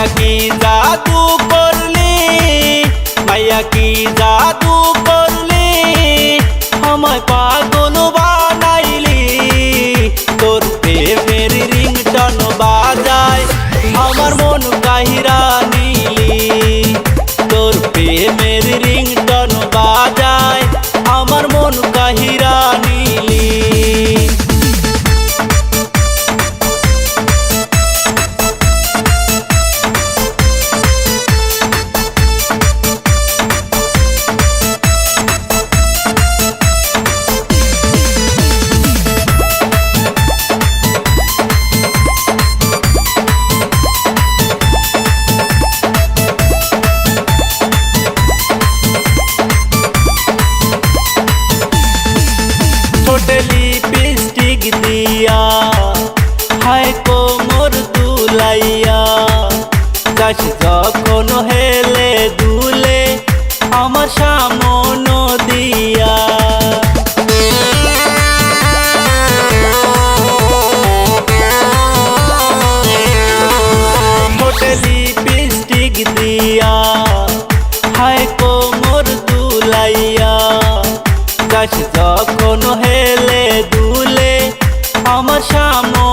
minha vida do coração. মোর দুলাইয়া। গাছ যখন হেলে দুলে, আমার সামন দিয়া। হোটেলি পিস্টিক দিয়া, হায় কো মোর দুলাইয়া। গাছ যখন হেলে দুলে, আমার সামন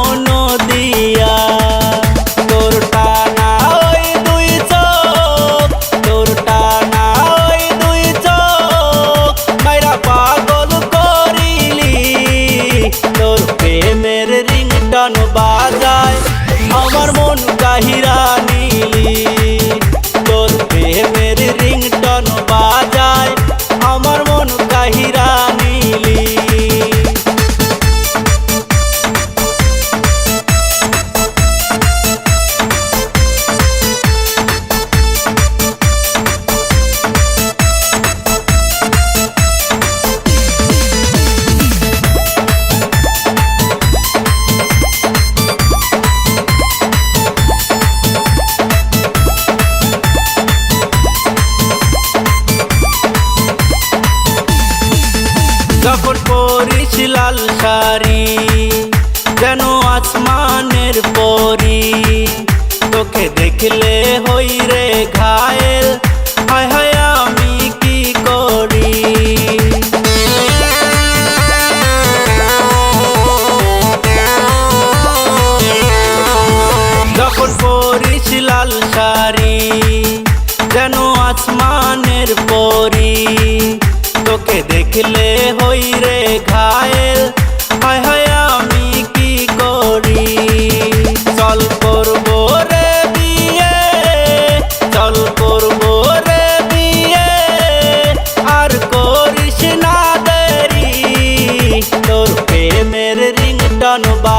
আসমানের পরি। তোকে দেখলে হই রে ঘায়েল। হায় হায় আমি কি করি? যখন পরিস লাল শাড়ি, যেন আসমানের পরি। তোকে দেখলে হই nos va